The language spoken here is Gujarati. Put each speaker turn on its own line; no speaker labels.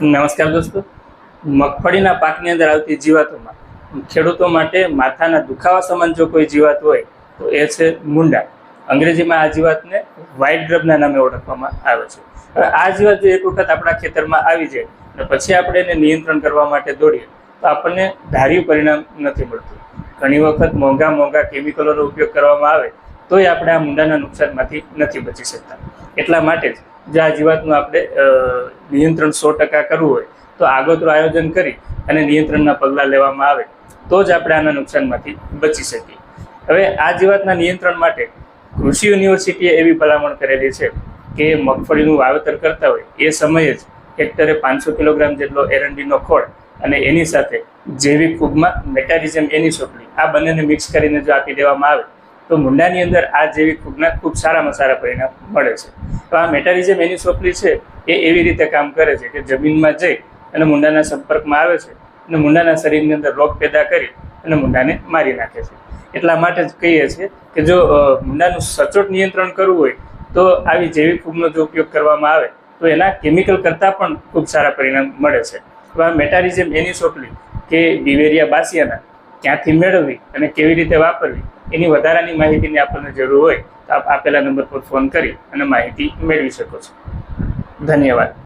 નમસ્કાર દોસ્તો. મગફળીના પાકની અંદર આવતી જીવાતોમાં, ખેડૂતો માટે માથાના દુખાવા સમાન જો કોઈ જીવાત હોય, તો એ છે મુંડા. અંગ્રેજીમાં આ જીવાતને વ્હાઇટ ગ્રબના નામે ઓળખવામાં આવે છે. હવે આ જીવાત જો એક વખત આપણા ખેતરમાં આવી જાય, અને પછી આપણે એને નિયંત્રણ કરવા માટે દોડીએ, તો આપણને ધાર્યું પરિણામ નથી મળતું. ઘણી વખત મોંઘા મોંઘા કેમિકલોનો ઉપયોગ કરવામાં આવે, તોય આપણે આ મુંડાના નુકસાનમાંથી નથી બચી શકતા. એટલા માટે જ જો આ જીવાતનું આપણે નિયંત્રણ સો ટકા કરવું હોય, તો આગોતરું આયોજન કરી અને નિયંત્રણના પગલાં લેવામાં આવે, તો જ આપણે આના નુકસાનમાંથી બચી શકીએ. હવે આ જીવાતના નિયંત્રણ માટે કૃષિ યુનિવર્સિટીએ એવી ભલામણ કરેલી છે કે મગફળીનું વાવેતર કરતા હોય, એ સમયે જ હેક્ટરે પાંચસો કિલોગ્રામ જેટલો એરંડીનો ખોળ અને એની સાથે જૈવિક ફૂગમાં મેટારિઝમ એની સોપલી આ બંનેને મિક્સ કરીને જો આપી દેવામાં આવે તો મુંડાની અંદર આ જેવી ફૂગના ખૂબ સારામાં સારા પરિણામ મળે છે. તો આ મેટારિઝમ એની સોપલી છે, એ એવી રીતે કામ કરે છે કે જમીનમાં જઈ અને મુંડાના સંપર્કમાં આવે છે અને મુંડાના શરીરની અંદર રોગ પેદા કરી અને મુંડાને મારી નાખે છે. એટલા માટે જ કહીએ છીએ કે જો મુંડાનું સચોટ નિયંત્રણ કરવું હોય, તો આવી જૈવિક ફૂગનો જો ઉપયોગ કરવામાં આવે, તો એના કેમિકલ કરતાં પણ ખૂબ સારા પરિણામ મળે છે. તો આ મેટારિઝમ એની સોપલી કે બિવેરિયા બાસિયાના ક્યાંથી મેળવવી અને કેવી રીતે વાપરવી, એની વધારાની માહિતીની આપણને જરૂર હોય તો આપ આપેલા નંબર પર ફોન કરી અને માહિતી મેળવી શકો છો. ધન્યવાદ.